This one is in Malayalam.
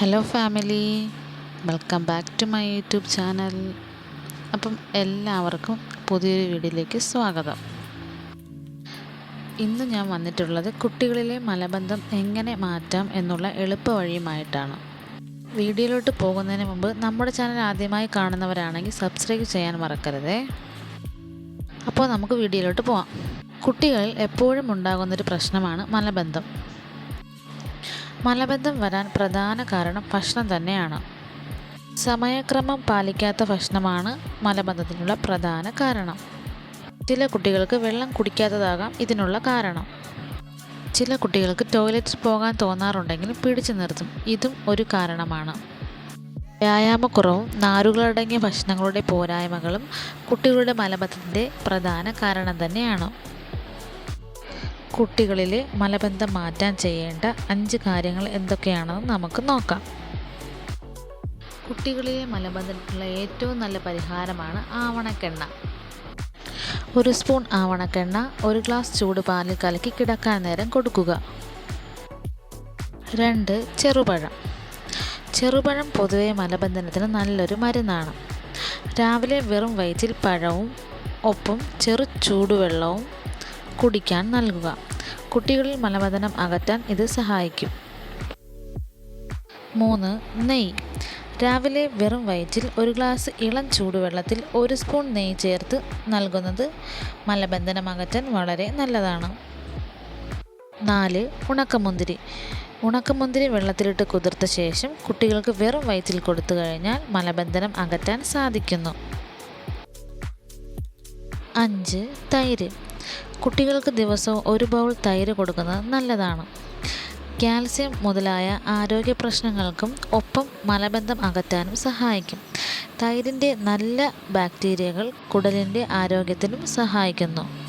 Hello family welcome back to my YouTube channel അപ്പം എല്ലാവർക്കും പുതിയൊരു വീഡിയോയിലേക്ക് സ്വാഗതം. ഇന്ന് ഞാൻ വന്നിട്ടുള്ളത് കുട്ടികളിലെ മലബന്ധം എങ്ങനെ മാറ്റാം എന്നുള്ള എളുപ്പ വഴിയുമായിട്ടാണ്. വീഡിയോയിലോട്ട് പോകുന്നതിന് മുമ്പ് നമ്മുടെ ചാനൽ ആദ്യമായി കാണുന്നവരാണെങ്കിൽ സബ്സ്ക്രൈബ് ചെയ്യാൻ മറക്കരുതേ. അപ്പോൾ നമുക്ക് വീഡിയോയിലോട്ട് പോവാം. കുട്ടികളിൽ എപ്പോഴും ഉണ്ടാകുന്നൊരു പ്രശ്നമാണ് മലബന്ധം. മലബന്ധം വരാൻ പ്രധാന കാരണം ഭക്ഷണം തന്നെയാണ്. സമയക്രമം പാലിക്കാത്ത ഭക്ഷണമാണ് മലബന്ധത്തിനുള്ള പ്രധാന കാരണം. ചില കുട്ടികൾക്ക് വെള്ളം കുടിക്കാത്തതാകാം ഇതിനുള്ള കാരണം. ചില കുട്ടികൾക്ക് ടോയ്ലറ്റിൽ പോകാൻ തോന്നാറുണ്ടെങ്കിലും പിടിച്ചു നിർത്തും. ഇതും ഒരു കാരണമാണ്. വ്യായാമക്കുറവും നാരുകളടങ്ങിയ ഭക്ഷണങ്ങളുടെ പോരായ്മകളും കുട്ടികളുടെ മലബന്ധത്തിന്റെ പ്രധാന കാരണം തന്നെയാണ്. കുട്ടികളിലെ മലബന്ധം മാറ്റാൻ ചെയ്യേണ്ട അഞ്ച് കാര്യങ്ങൾ എന്തൊക്കെയാണെന്ന് നമുക്ക് നോക്കാം. കുട്ടികളിലെ മലബന്ധത്തിനുള്ള ഏറ്റവും നല്ല പരിഹാരമാണ് ആവണക്കെണ്ണ. ഒരു സ്പൂൺ ആവണക്കെണ്ണ ഒരു ഗ്ലാസ് ചൂട് പാലിൽ കലക്കി കിടക്കാൻ നേരം കൊടുക്കുക. രണ്ട് ചെറുപഴം. ചെറുപഴം പൊതുവെ മലബന്ധനത്തിന് നല്ലൊരു മരുന്നാണ്. രാവിലെ വെറും വയറ്റിൽ പഴവും ഒപ്പം ചെറു ചൂടുവെള്ളവും കുടിക്കാൻ നൽകുക. കുട്ടികളിൽ മലബന്ധനം അകറ്റാൻ ഇത് സഹായിക്കും. മൂന്ന് നെയ്യ് രാവിലെ വെറും വയറ്റിൽ ഒരു ഗ്ലാസ് ഇളം ചൂടുവെള്ളത്തിൽ ഒരു സ്പൂൺ നെയ്യ് ചേർത്ത് നൽകുന്നത് മലബന്ധനം അകറ്റാൻ വളരെ നല്ലതാണ്. നാല് ഉണക്കമുന്തിരി. ഉണക്കമുന്തിരി വെള്ളത്തിലിട്ട് കുതിർത്ത ശേഷം കുട്ടികൾക്ക് വെറും വയറ്റിൽ കൊടുത്തു കഴിഞ്ഞാൽ മലബന്ധനം അകറ്റാൻ സാധിക്കുന്നു. അഞ്ച് തൈര്. കുട്ടികൾക്ക് ദിവസവും ഒരു ബൗൾ തൈര് കൊടുക്കുന്നത് നല്ലതാണ്. കാൽസ്യം മുതലായ ആരോഗ്യ പ്രശ്നങ്ങൾക്കും ഒപ്പം മലബന്ധം അകറ്റാനും സഹായിക്കും. തൈരിന്റെ നല്ല ബാക്ടീരിയകൾ കുടലിന്റെ ആരോഗ്യത്തിനും സഹായിക്കുന്നു.